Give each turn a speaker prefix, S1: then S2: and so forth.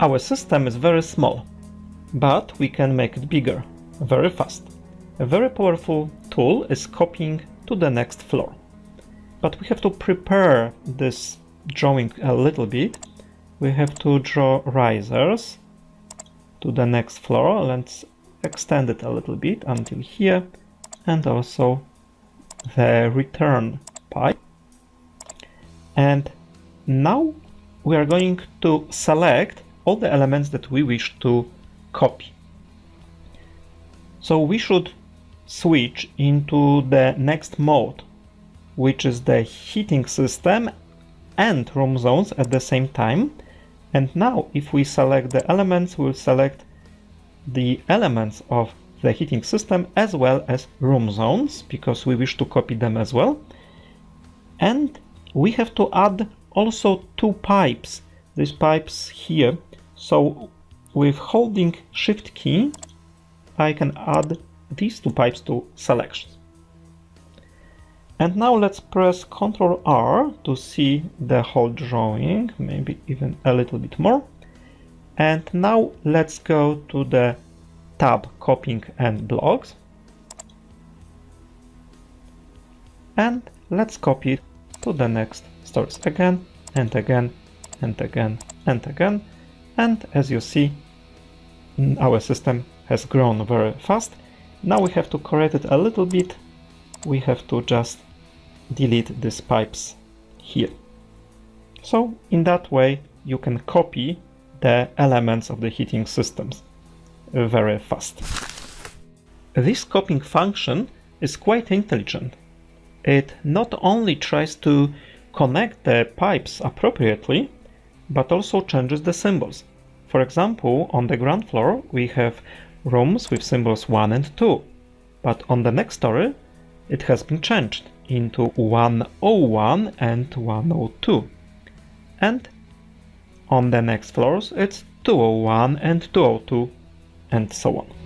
S1: Our system is very small, but we can make it bigger very fast. A very powerful tool is copying to the next floor. But we have to prepare this drawing a little bit. We have to draw risers to the next floor. Let's extend it a little bit until here and also the return pipe. And now we are going to select all the elements that we wish to copy. So we should switch into the next mode, which is the heating system and room zones at the same time. And now if we select the elements, we'll select the elements of the heating system as well as room zones because we wish to copy them as well. And we have to add also two pipes, these pipes here. So with holding shift key, I can add these two pipes to selections. And now let's press Ctrl R to see the whole drawing, maybe even a little bit more. And now let's go to the tab copying and blocks. And let's copy to the next stories again and again and again and again. And as you see, mm, our system has grown very fast. Now we have to correct it a little bit. We have to just delete these pipes here. So in that way you can copy the elements of the heating systems very fast. This copying function is quite intelligent. It not only tries to connect the pipes appropriately, but also changes the symbols. For example, on the ground floor we have rooms with symbols 1 and 2, but on the next story it has been changed into 101 and 102. And on the next floors it's 201 and 202 and so on.